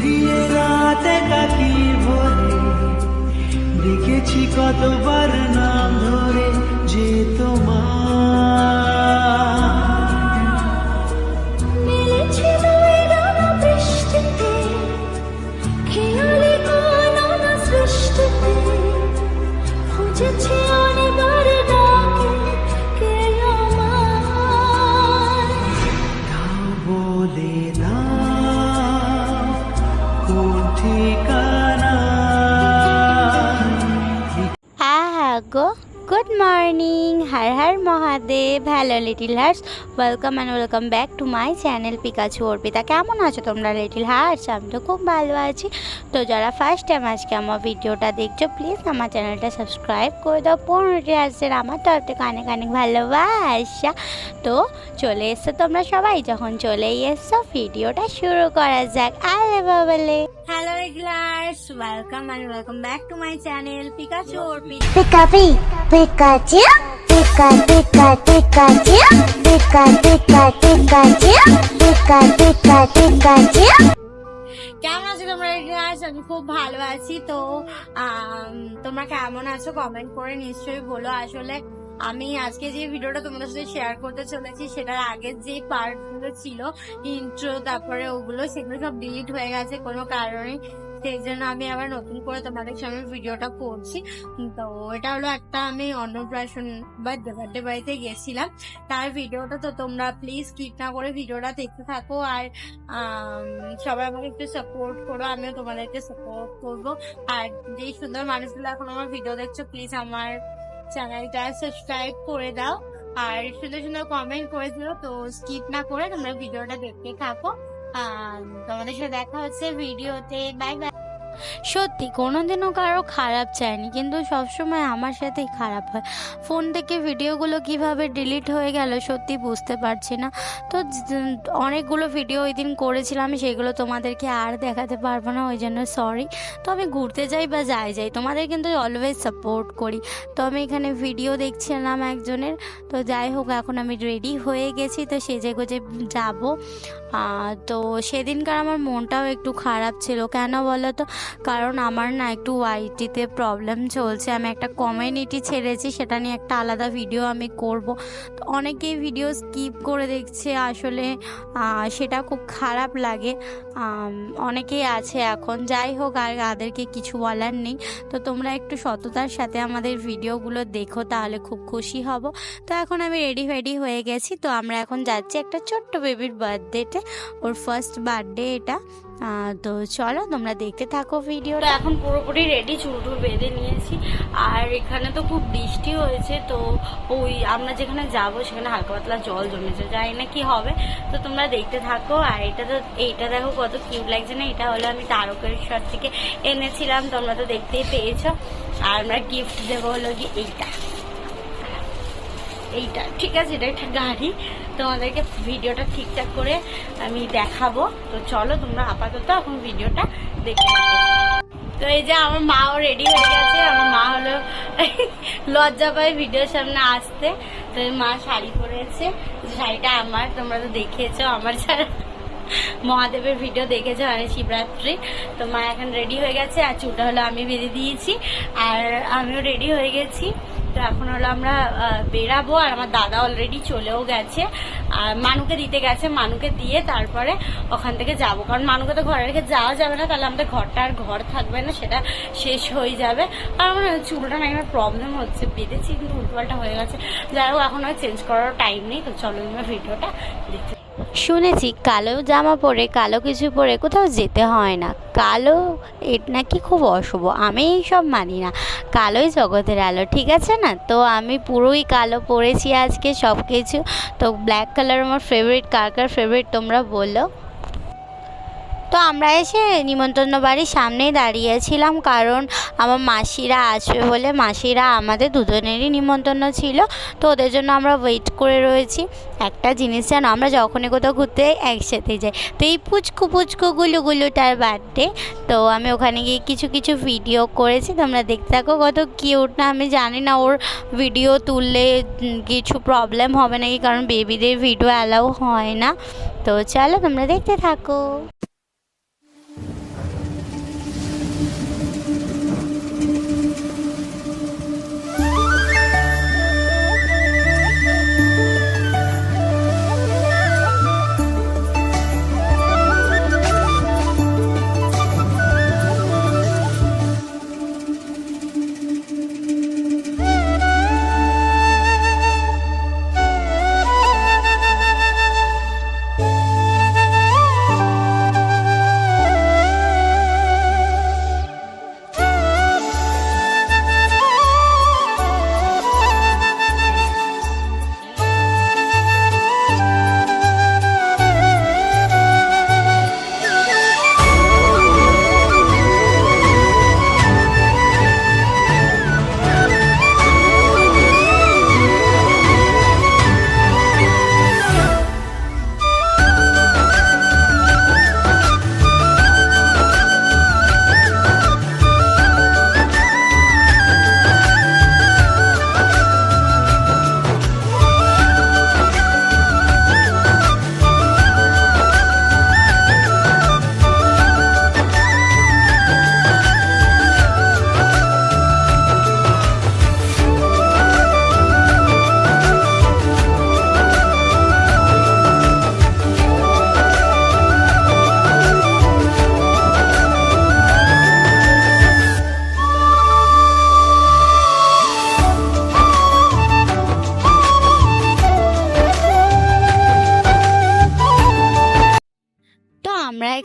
পেরিয়ে ভরে দেখেছি কতবার না good morning Har Har Mahadev hello little hearts welcome and welcome back to my channel Pikachu Arpita কেমন আছো তোমরা লিটিল হার্স আমি তো খুব ভালো আছি। তো যারা ফার্স্ট টাইম আজকে আমার ভিডিওটা দেখছ প্লিজ আমার চ্যানেলটা সাবস্ক্রাইব করে দাও। পনেরোটি হার্টসের আমার তরফ থেকে অনেক অনেক ভালোবাসা। তো চলে এসছো তোমরা সবাই। যখন চলেই এসছো ভিডিওটা শুরু করা যাক। আরে বাবালে। Hello regulars welcome and welcome back to my channel Pikachu Arpita Pika Pikachu, Pika Pika Pikachu, Pika Pika Pikachu, Pika Pika Pikachu. কেমন আছো তোমরা গাইস আমি খুব ভালো আছি। তো তোমরা কেমন আছো? কমেন্ট করে নিশ্চয়ই বলো। আসলে আমি আজকে যে ভিডিওটা তোমাদের সাথে শেয়ার করতে চলেছি, সেটার আগের যে পার্টগুলো ছিল ইন্ট্রো তারপরে ওগুলো, সেগুলো সব ডিলিট হয়ে গেছে কোনো কারণে। সেই জন্য আমি আবার নতুন করে তোমাদের সামনে ভিডিওটা করছি। তো এটা হলো একটা আমি অন্নপ্রাশন বা বার্থডে বাড়িতে গেছিলাম। তার ভিডিওটা তো তোমরা প্লিজ স্কিপ না করে ভিডিওটা দেখতে থাকো আর সবাই আমাকে একটু সাপোর্ট করো, আমিও তোমাদেরকে সাপোর্ট করব। আর যেই সুন্দর মানুষগুলো এখন আমার ভিডিও দেখছ প্লিজ আমার চ্যানেলটা সাবস্ক্রাইব করে দাও। আর সুন্দর সুন্দর কমেন্ট করে দিও, তো স্কিপ না করে তোমরা ভিডিওটা দেখতে থাকো। আর তোমাদের সাথে দেখা হচ্ছে ভিডিওতে বাই বাই সত্যি, কোনোদিনও কারও খারাপ চাইনি কিন্তু সবসময় আমার সাথেই খারাপ হয়। ফোন থেকে ভিডিওগুলো কীভাবে ডিলিট হয়ে গেল সত্যি বুঝতে পারছি না। তো অনেকগুলো ভিডিও ওই দিন করেছিলাম সেগুলো তোমাদেরকে আর দেখাতে পারব না, ওই জন্য সরি তো আমি ঘুরতে যাই বা যাই যাই, তোমাদের কিন্তু অলওয়েজ সাপোর্ট করি। তো আমি এখানে ভিডিও দেখছিলাম একজনের, তো যাই হোক, এখন আমি রেডি হয়ে গেছি, তো সেজে গুজে যাব। তো সেদিনকার আমার মনটাও একটু খারাপ ছিল, কেন বলো তো? কারণ আমার না একটু ওয়াইটিতে প্রবলেম চলছে। আমি একটা কমিউনিটি ছেড়েছি, সেটা নিয়ে একটা আলাদা ভিডিও আমি করব। তো অনেকেই ভিডিও স্কিপ করে দেখছে, আসলে সেটা খুব খারাপ লাগে। অনেকেই আছে এখন। যাই হোক, আর তাদেরকে কিছু বলার নেই। তো তোমরা একটু সততার সাথে আমাদের ভিডিওগুলো দেখো, তাহলে খুব খুশি হব। তো এখন আমি রেডি ফেডি হয়ে গেছি। তো আমরা এখন যাচ্ছি একটা ছোট্ট বেবির বার্থডেতে ওর ফার্স্ট বার্থডে এটা। তো চলো, তোমরা দেখতে থাকো ভিডিওটা। এখন পুরোপুরি রেডি চুল টুল বেঁধে নিয়েছি। আর এখানে তো খুব বৃষ্টি হয়েছে, তো ওই আমরা যেখানে যাব সেখানে হালকা পাতলা জল জমেছে। জানি না কি হবে। তো তোমরা দেখতে থাকো। আর এটা তো, এইটা দেখো কত কিউট লাগছে না? এটা হলো আমি তারকেশ্বর থেকে এনেছিলাম, তোমরা তো দেখতেই পেয়েছ। আর আমরা গিফট দেবো হলো কি এইটা। এইটা, ঠিক আছে, এটা একটা গাড়ি। তোমাদেরকে ভিডিওটা ঠিকঠাক করে আমি দেখাবো। তো চলো তোমরা আপাতত এখন ভিডিওটা দেখে তো এই যে আমার মাও রেডি হয়ে গেছে। আমার মা হলো লজ্জা পায় ভিডিওর সামনে আসতে। তো মা শাড়ি পরেছে। শাড়িটা আমার, তোমরা তো দেখিয়েছো আমার ছাড়া মহাদেবের ভিডিও দেখেছ মানে শিবরাত্রি, তো মা এখন রেডি হয়ে গেছে। আর চুলটা হলো আমি বেঁধে দিয়েছি। আর আমিও রেডি হয়ে গেছি। তো এখন হলো আমরা বেরাবো আর আমার দাদা অলরেডি চলেও গেছে। আর মানুকে দিতে গেছে, মানুকে দিয়ে তারপরে ওখান থেকে যাব। কারণ মানুকে তো ঘরে রেখে যাওয়া যাবে না, তাহলে আমাদের ঘরটা আর ঘর থাকবে না, সেটা শেষ হয়ে যাবে। আর আমার চুলটা না প্রবলেম হচ্ছে, বেঁধেছি কিন্তু উল্টোপাল্টা হয়ে গেছে। যাই হোক, এখন আর চেঞ্জ করার টাইম নেই, তো চলো ভিডিওটা দেখতে শুনেছি কালো জামা পরে, কালো কিছু পরে কোথাও যেতে হয় না। কালো, এট নাকি খুব অশুভ, আমি এইসব মানি না। কালোই জগতের আলো, ঠিক আছে না? তো আমি পুরোই কালো পরেছি আজকে সব কিছু তো ব্ল্যাক কালার আমার ফেভারিট কার কার ফেভারিট তোমরা বলল তো আমরা এসে নিমন্ত্রণ বাড়ির সামনেই দাঁড়িয়েছিলাম কারণ আমার মাসিরা আসবে বলে মাসিরা আমাদের দুজনেরই নিমন্ত্রণ ছিল। তো ওদের জন্য আমরা ওয়েট করে রয়েছি। একটা জিনিস জানো আমরা যখনই কোথাও ঘুরতে একসাথে যাই। তো এই পুচকু পুচকু গুলু গুলুটার বার্থডে তো আমি ওখানে গিয়ে কিছু কিছু ভিডিও করেছি। তোমরা দেখতে থাকো কত কিউট না, আমি জানি না ওর ভিডিও তুললে কিছু প্রবলেম হবে নাকি, কারণ বেবিদের ভিডিও অ্যালাউ হয় না। তো চলো তোমরা দেখতে থাকো।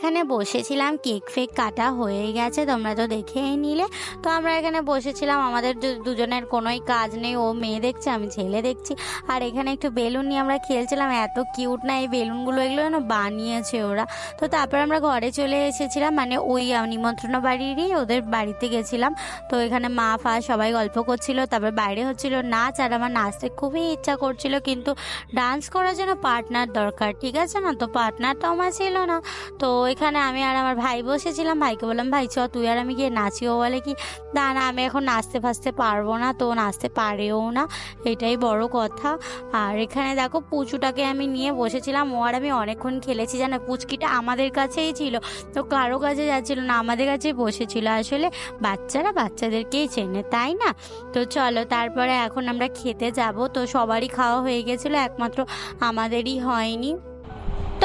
বসেছিলাম, কেক ফেক কাটা হয়ে গেছে, তোমরা তো দেখেই নিলে। তো আমরা এখানে বসেছিলাম, আমাদের দুজনের কোনোই কাজ নেই, ও মেয়ে দেখছে, আমি ছেলে দেখছি। আর এখানে একটু বেলুন নিয়ে আমরা খেলছিলাম, এত কিউট না এই বেলুনগুলো, এগুলো যেন বানিয়েছে ওরা। তো তারপর আমরা ঘরে চলে এসেছিলাম মানে ওই নিমন্ত্রণ বাড়িরই ওদের বাড়িতে গেছিলাম। তো এখানে মা, ফা সবাই গল্প করছিল, তারপর বাইরে হচ্ছিল নাচ, আর আমার নাচতে খুবই ইচ্ছা করছিল, কিন্তু ডান্স করার জন্য পার্টনার দরকার, ঠিক আছে না? তো পার্টনার তো আমার ছিল না। তো এখানে আমি আর আমার ভাই বসেছিলাম। ভাইকে বললাম, ভাই, চ, তুই আর আমি গিয়ে নাচিও বলে কি? না না, আমি এখন নাচতে ফাচতে পারব না, তো নাচতে পারেও না। এটাই বড় কথা। আর এখানে দেখো পুচুটাকে আমি নিয়ে বসেছিলাম। ও আর আমি অনেকক্ষণ খেলেছি, জানো? পুচকিটা আমাদের কাছেই ছিল, তো কারও কাছে যাচ্ছিল না, আমাদের কাছেই বসেছিল। আসলে বাচ্চারা বাচ্চাদেরকেই চেনে, তাই না? তো চলো, তারপরে এখন আমরা খেতে যাব। তো সবারই খাওয়া হয়ে গেছিল, একমাত্র আমাদেরই হয়নি।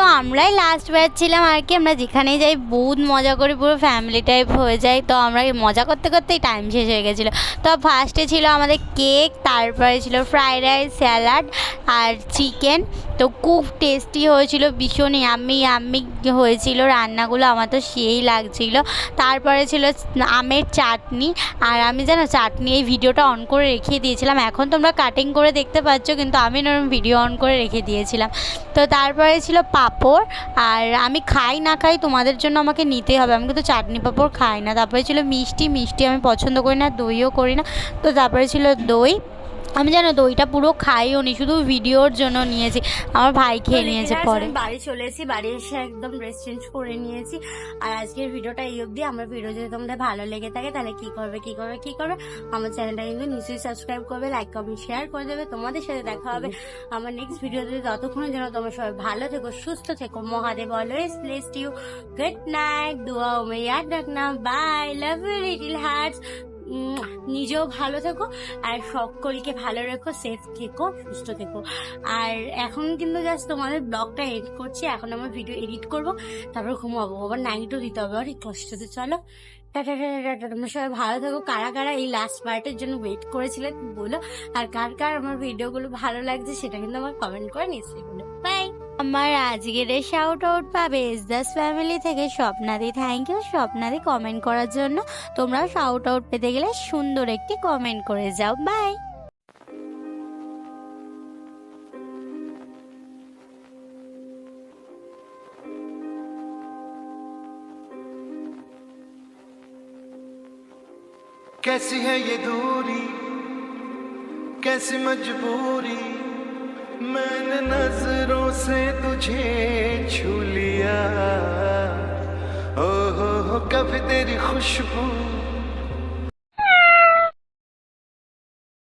তো আমরাই লাস্ট ব্যাচ ছিলাম, আর কি, আমরা যেখানেই যাই, বহুত মজা করি, পুরো ফ্যামিলি টাইপ হয়ে যায় তো আমরা মজা করতে করতেই টাইম শেষ হয়ে গেছিল। তো ফার্স্টে ছিল আমাদের কেক তারপরে ছিল ফ্রাইড রাইস স্যালাড আর চিকেন তো খুব টেস্টি হয়েছিল, ভীষণ আমি আমি হয়েছিল রান্নাগুলো, আমার তো সেই লাগছিল। তারপরে ছিল আমের চাটনি, আর আমি জানো চাটনি এই ভিডিওটা অন করে রেখে দিয়েছিলাম। এখন তোমরা কাটিং করে দেখতে পাচ্ছ, কিন্তু আমি নরম ভিডিও অন করে রেখে দিয়েছিলাম। তো তারপরে ছিল পাঁপড়, আর আমি খাই না খাই তোমাদের জন্য আমাকে নিতে হবে। আমি কিন্তু চাটনি পাঁপড় খাই না। তারপরে ছিল মিষ্টি মিষ্টি আমি পছন্দ করি না, দইও করি না। তো তারপরে ছিল দই আমি জানো দইটা পুরো খাইও নি শুধু ভিডিওর জন্য নিয়েছি। আমার ভাই খেয়ে নিয়েছে পরে। বাড়ি চলে এসেছি বাড়ি এসে একদম ড্রেস চেঞ্জ করে নিয়েছি। আর আজকের ভিডিওটা এই অবধি। আমার ভিডিও যদি তোমাদের ভালো লেগে থাকে তাহলে কি করবে কি করবে কি করবে আমার চ্যানেলটা কিন্তু নিশ্চয়ই সাবস্ক্রাইব করবে লাইক কমেন্ট শেয়ার করে দেবে। তোমাদের সাথে দেখা হবে। আমার নেক্সট ভিডিওতে ততক্ষণে যেন তোমরা সবাই ভালো থেকো সুস্থ থেকো। Mahadev always blessed you good night দুয়া ইয়াদ রাখনা bye love you little hearts নিজেও ভালো থেকো, আর সকলকে ভালো রেখো সেফ থেকো, সুস্থ থেকো। আর এখন কিন্তু জাস্ট তোমাদের ব্লগটা এডিট করছি, এখন আমার ভিডিও এডিট করব, তারপর ঘুমাবো। আবার নাইটও দিতে হবে অনেক কষ্টতে চলো। টাটা টাটা টাটা তোমরা সবাই ভালো থাকো। কারা কারা এই লাস্ট পার্টের জন্য ওয়েট করেছিলে বলো। আর কার কার আমার ভিডিওগুলো ভালো লাগছে সেটা কিন্তু আমার কমেন্ট করে নিশ্চয়ই বলো। বাই আমার আজকের শাউট আউট পাবে এস দাস ফ্যামিলি থেকে স্বপ্নাদি থ্যাংক ইউ স্বপ্নাদি কমেন্ট করার জন্য তোমরাও শাউট আউট পেতে গেলে সুন্দর একটি কমেন্ট করে যাও বাই कैसी है ये दूरी कैसी मजबूरी मैंने नज़रों से तुझे छू लिया। ओ हो हो कभी तेरी खुशबू